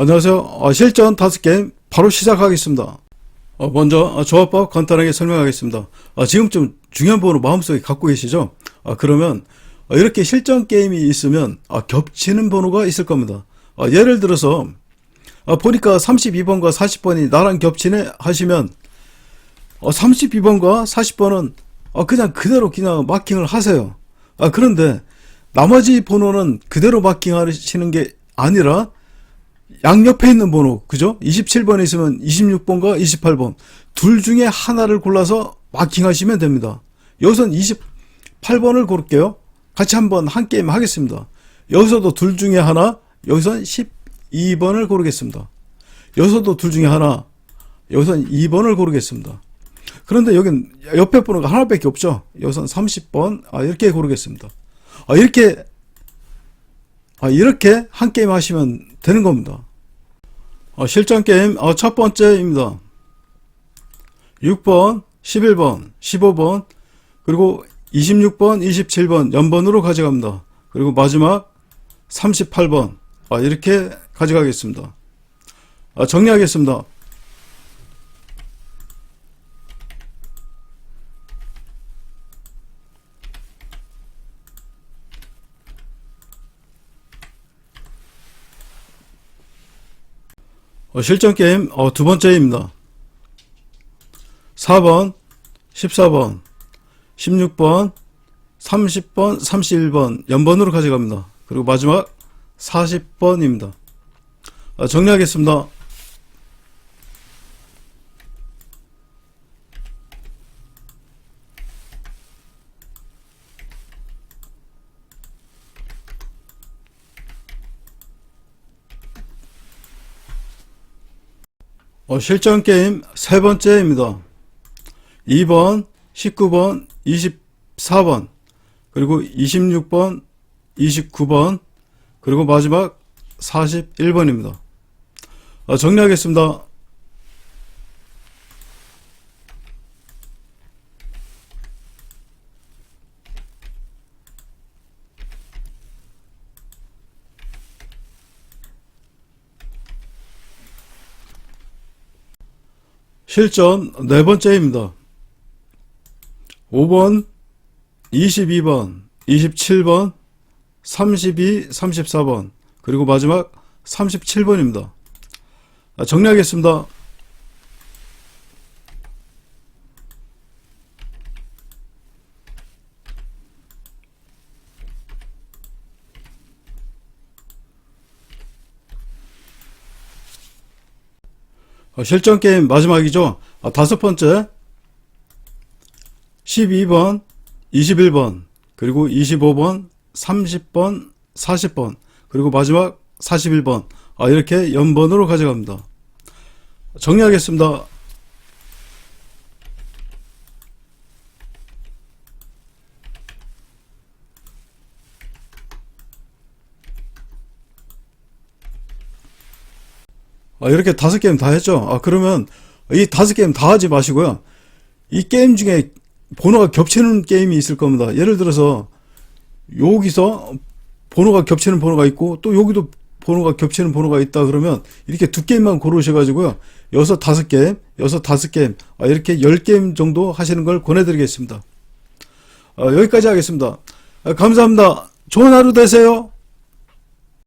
안녕하세요. 어, 실전 다섯 게임 바로 시작하겠습니다. 어, 먼저 어, 조합법 간단하게 설명하겠습니다. 어, 지금 좀 중요한 번호 마음속에 갖고 계시죠? 어, 그러면 어, 이렇게 실전 게임이 있으면 어, 겹치는 번호가 있을 겁니다. 어, 예를 들어서 어, 보니까 32번과 40번이 나랑 겹치네 하시면 어, 32번과 40번은 어, 그냥 그대로 그냥 마킹을 하세요. 아, 그런데 나머지 번호는 그대로 마킹하시는 게 아니라 양옆에 있는 번호, 그죠? 27번에 있으면 26번과 28번. 둘 중에 하나를 골라서 마킹하시면 됩니다. 여기선 28번을 고를게요. 같이 한번 한 게임 하겠습니다. 여기서도 둘 중에 하나, 여기선 12번을 고르겠습니다. 여기서도 둘 중에 하나, 여기선 2번을 고르겠습니다. 그런데 여긴 옆에 번호가 하나밖에 없죠? 여기선 30번, 아, 이렇게 고르겠습니다. 아, 이렇게, 아, 이렇게 한 게임 하시면 되는 겁니다. 어, 실전 게임 어, 첫 번째입니다. 6번, 11번, 15번, 그리고 26번, 27번 연번으로 가져갑니다. 그리고 마지막 38번 아, 이렇게 가져가겠습니다. 아, 정리하겠습니다. 어, 실전 게임 어, 두 번째입니다. 4번, 14번, 16번, 30번, 31번 연번으로 가져갑니다. 그리고 마지막 40번입니다. 어, 정리하겠습니다. 어, 실전 게임 세 번째입니다. 2번, 19번, 24번, 그리고 26번, 29번, 그리고 마지막 41번입니다. 어, 정리하겠습니다. 실전 네 번째입니다. 5번, 22번, 27번, 32, 34번, 그리고 마지막 37번입니다. 아, 정리하겠습니다. 실전 게임 마지막이죠. 아, 다섯 번째 12번, 21번, 그리고 25번, 30번, 40번, 그리고 마지막 41번. 아, 이렇게 연번으로 가져갑니다. 정리하겠습니다. 아, 이렇게 다섯 게임 다 했죠? 아, 그러면 이 다섯 게임 다 하지 마시고요. 이 게임 중에 번호가 겹치는 게임이 있을 겁니다. 예를 들어서 여기서 번호가 겹치는 번호가 있고 또 여기도 번호가 겹치는 번호가 있다 그러면 이렇게 두 게임만 고르셔가지고요. 여섯 다섯 게임, 여섯 다섯 게임, 아, 이렇게 열 게임 정도 하시는 걸 권해드리겠습니다. 아, 여기까지 하겠습니다. 아, 감사합니다. 좋은 하루 되세요.